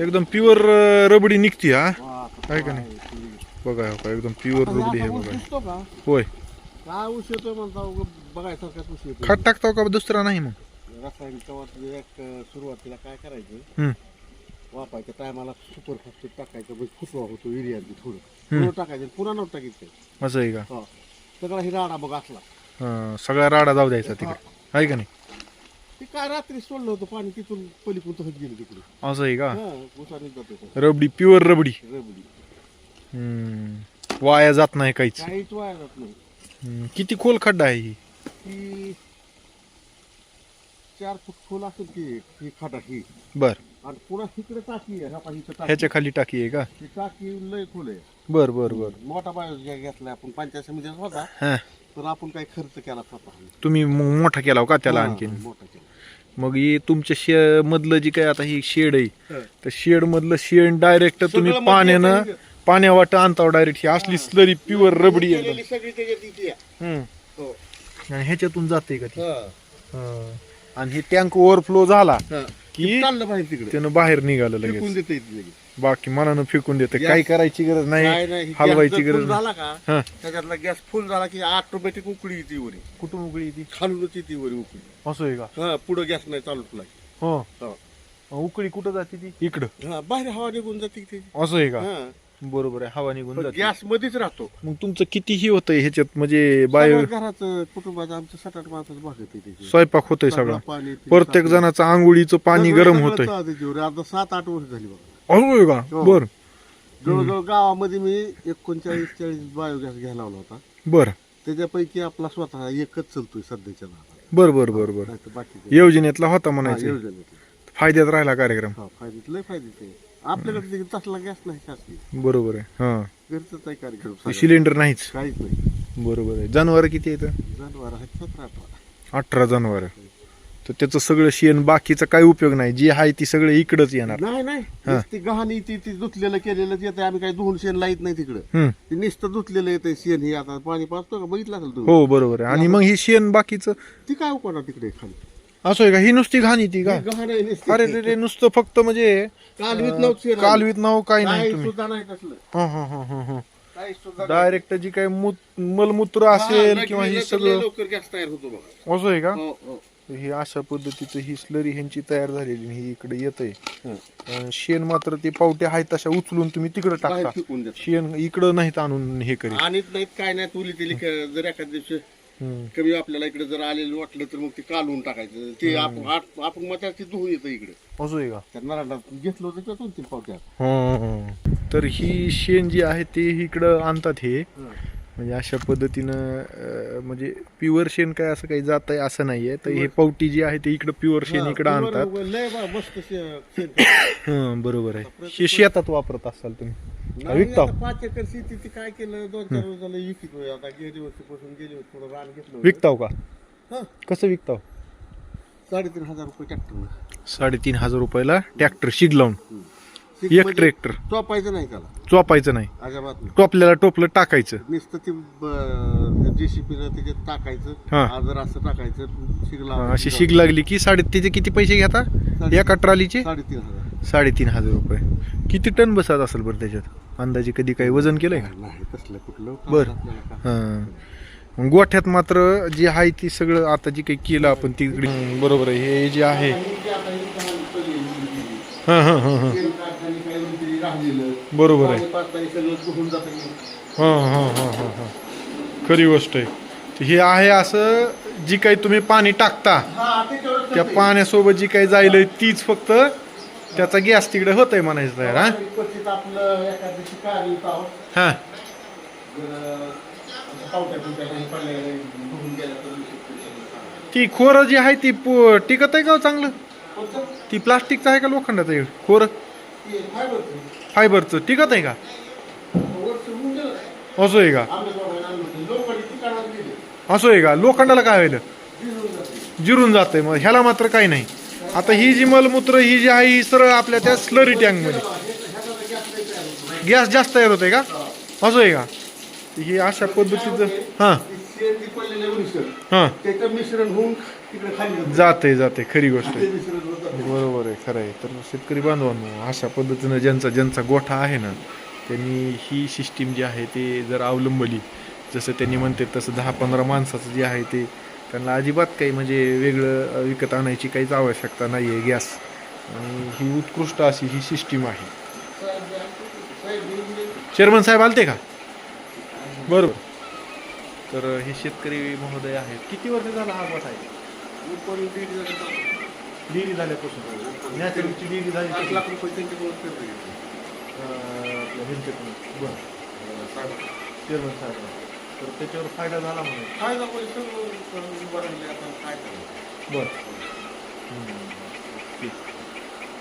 एकदम प्युअर रबडी निघती हा? आहे का नाही? काय. बघा हो का एकदम प्युअर रबडी आहे बघा. का? होय. काय ऊस येतोय म्हणता बघायसारखाच ऊस येतोय. खत टाकताव का? दुसरा नाही मग. रासायनिक सुरुवातीला काय करायचं? हम्म. वापायच्या टायमाला सुपर फॉस्फेट टाकायचं म्हणजे फुसवा होतो एरिया थोडं. थोडं टाकायचं पुन्हा नव्हतं टाकायचं असं आहे का? हो. सगळा ही राडा बघ असला. हा, सगळा राडा जाऊ द्यायचा तिकडे. आहे का नाही? ते काय रात्री सोडलं होतं पाणी तिथून पलीकडून तसंच गेलं तिकडे. असं आहे का? हा उसाने जातो तो. रबडी प्युअर रबडी. रबडी. हम्म. वाया जात नाही काहीच. काहीच वाया जात नाही. हम्म. किती खोल खड्डा आहे ही? चार फूट खोल असेल की ही खाटा ही. बर. आणि पुन्हा इकडे टाकी आहे हा टाकी. ह्याच्या खाली टाकी आहे का? ही टाकी लय खोल आहे. बर बर बर. मोठा बायो घेतला आपण पंचायत समितीचा होता. हा. तर आपण काही खर्च केला स्वतः. तुम्ही मोठा केला हो का त्याला हा, आणखीन? मोठा केला. मग हे तुमच्या शे मधलं जी काय आता ही शेड आहे. तर शेड मधलं शेड डायरेक्ट तुम्ही सगळं पाण्यानं मध्ये येतं. पाण्यावाट आणताव डायरेक्ट ही असली स्लरी प्युअर रबडी एकदम केलेली सगळी त्याच्यात इथे आहे. हम्म. हो. आणि ह्याच्यातून जाते का ती हा. हा. आणि हे टँक ओव्हरफ्लो झाला. की चाललं पाहिजे तिकडे. त्यानं बाहेर निघालं फेकून लगेच. देते लगेच. बाकी मनानं फेकून देतं काही करायची गरज काय नाही नाही हलवायची गॅस जर गरज नाही. झाला का? हा. त्याच्यातला गॅस फुल झाला की ऑटोमॅटिक उकळी येते वरी. कुठून उकळी ती खालूनच येते वरी उकळी. असं आहे का? हा पुढे गॅस नाही चालू तुला हो. हा. उकळी कुठं जाते ती? इकडं. हा बाहेर हवा निघून जाते की त्याची. असं आहे का? हा. बरोबर आहे हवा निघून जाते. गॅस मध्येच राहतो. मग तुमचं कितीही होतंय ह्याच्यात म्हणजे बायो घराचं कुटुंबाचं आमचं सात आठ माणसाचं भाग येते त्याची स्वयंपाक होतोय सगळा सगळं. पाणी ते प्रत्येक. जणाचं आंघोळीचं पाणी सगळं- गरम सगळं होतंय. चालतं त्याच्यावर. आता सात आठ वर्ष झाली बघा. आहे का? हो. बर. जवळजवळ गावामध्ये मी एकोणचाळीस चाळीस बायोगॅस घ्यायला लावला होता. बर. त्याच्यापैकी आपला स्वतः एकच चालतोय सध्याच्या नावाला. बर बर बर बर. नाहीतर बाकीचे. योजनेतला होता हा, म्हणायचं योजनेतले. फायद्यात राहिला कार्यक्रम. हा फायदेत लय फायदेत आपल्याकडे ते तसला गॅस नाही शासकीय बरोबर आहे हा. घरचंच आहे कार्यक्रम ते सगळं. सिलेंडर नाहीच. काहीच नाही. बरोबर आहे. जनावर किती येतं जनावर आहेत सतरा अठरा. अठरा जनावर तर त्याचं सगळं शेण बाकीचा काही उपयोग नाही. जी आहे ती सगळं इकडंच येणार. नाही नाही. नुसती गहाणी ती ती धुतलेलं केलेलं येते आम्ही काही धुवून शेण लाईत नाही तिकडं. हम्म. ते नुसतं धुतलेलं येते शेण हे आता पाणी पाचतो का? बघितलं असेल तुम्ही? हो बरोबर आहे. आणि मग ही शेण बाकीचं? ती काय उकळणार तिकडे खाली? असं आहे का ही नुसती घाणी ती का गहाण आहे नुसती. अरे रे रे नुसतं फक्त म्हणजे कालवीत नव्हतं. कालवीत नाव काही नाही काही तुम्ही सुद्धा नाही तसलं हा हा हा हा हा काही सुद्धा नाही. डायरेक्ट जी काही मूत- मलमूत्र असेल किंवा हे सगळं लय लवकर गॅस तयार होतो बघा असं आहे का हो, हो. ही अशा पद्धतीचं ही स्लरी ह्यांची तयार झालेली ही इकडे येत हा. आहे शेण मात्र ते पावटे आहेत तशा उचलून तुम्ही तिकडे बाहेर टाकता फेकून. शेण इकडं नाहीत आणून हे करीत नाहीत काय नाही तुली तिली क- जर एखाद्या दिवशी. कमी आपल्याला इकडे जर आलेलं वाटलं तर मग ते कालवून टाकायचं. ते आपण आत- आपण मग धुवून येतं इकडे. असं आहे का? त्या नराला घेतलं होतं त्यातून तीन पावत्या हं. तर ही शेण जी आहे ते इकडं आणतात हे. म्हणजे अशा पद्धतीनं अं, म्हणजे प्युअर शेण काय असं काही जात आहे असं नाहीये. तर हे पावटी जी आहे ते इकडं प्युअर शेण इकडं हा, आणतात. बरोबर, लय बा- मस्त शे- शेण. हं, बरोबर आहे. हे शेतात वापरत असाल तुम्ही. नाही, विकता आता पाच एकर शेती ती काय केलं? दोन चार वर्ष झालं विकितोय आता गेली वर्षी थोडं रान घेतलं होतं. विकताव का? हा, कसं विकताव? साडेतीन हजार रुपये ट्रॅक्टर. साडेतीन हजार रुपयाला ट्रॅक्टर शिग लावून. एक ट्रॅक्टर. चोपायचं नाही त्याला. चोपायचं नाही. अजिबात नाही. टोपल्याला टोपलं टाकायचं. नुसतं ते जेसीपीनं त्याच्यात टाकायचं. हा. आजर असं टाकायचं. शिगला हं, अशी शिग लागली की साडे त्याचे किती पैसे घेता? एका ट्रॉलीचे? साडेतीन हजार. साडेतीन हजार रुपये किती टन बसत असेल बरं त्याच्यात अंदाजे कधी काही वजन केलंय का नाही तसलं कुठलं बर. हां मग गोठ्यात मात्र जे आहे ती सगळं आता जी काही केलं आपण तिकडे बरोबर आहे हे जे आहे हे. हां हां हां हां. बरोबर आहे. हां हां हां हां हां खरी गोष्ट आहे हे आहे असं जी काही तुम्ही पाणी टाकता हा, त्या. पाण्यासोबत जी काही जाईल तीच फक्त त्याचा गॅस तिकडे होत आहे म्हणायचं तयार हा? क्वचित आपलं हां. असं काही गेलं तर ती खोरं जी आहे ती पो- टिकत आहे का हो चांगलं? ती प्लास्टिकचं आहे का लोखंडाचं आहे? खोरं? फायबरचं. टिकत आहे का? होऊन गेलं. असं आहे का? आणलं होतं. लोकांनी गेले. असं आहे का? लोखंडाला काय व्हायलं? भिजून जाते. जिरून जातंय. मग ह्याला मात्र काही नाही. आता ही जी मलमूत्र ही जी आहे ही सरळ आपल्या त्या स्लरी टँकमध्ये. गॅस जास्त तयार होतंय का? असं आहे का? ही अशा पद्धतीचं हां. हां. मिश्रण होऊन जातं. जाते खरी गोष्ट आहे. होत. बरोबर आहे खरं आहे. तर शेतकरी बांधवांनो अशा पद्धतीनं ज्यांचा ज्यांचा गोठा आहे ना त्यांनी ही सिस्टीम जी आहे ते जर अवलंबली जसं त्यांनी म्हणते तसं दहा पंधरा माणसाचं जे आहे ते त्यांना अजिबात काही म्हणजे वेगळं विकत आणायची काहीच आवश्यकता नाही आहे गॅस. आणि ही उत्कृष्ट अशी ही सिस्टीम आहे. चेअरमन साहेब आलते का? बरोबर. तर हे शेतकरी महोदय आहेत. किती वर्ष झाला हा गोठा आहे. डेअरी झाल्यापासून. नॅचरलची डेअरी झाली. लाख रुपये त्यांच्याकडून ह्यांच्याकडून बरं. साहेब. चेअरमन साहेब. तर त्याच्यावर फायदा झाला म्हणून. काय करायचं? बरं.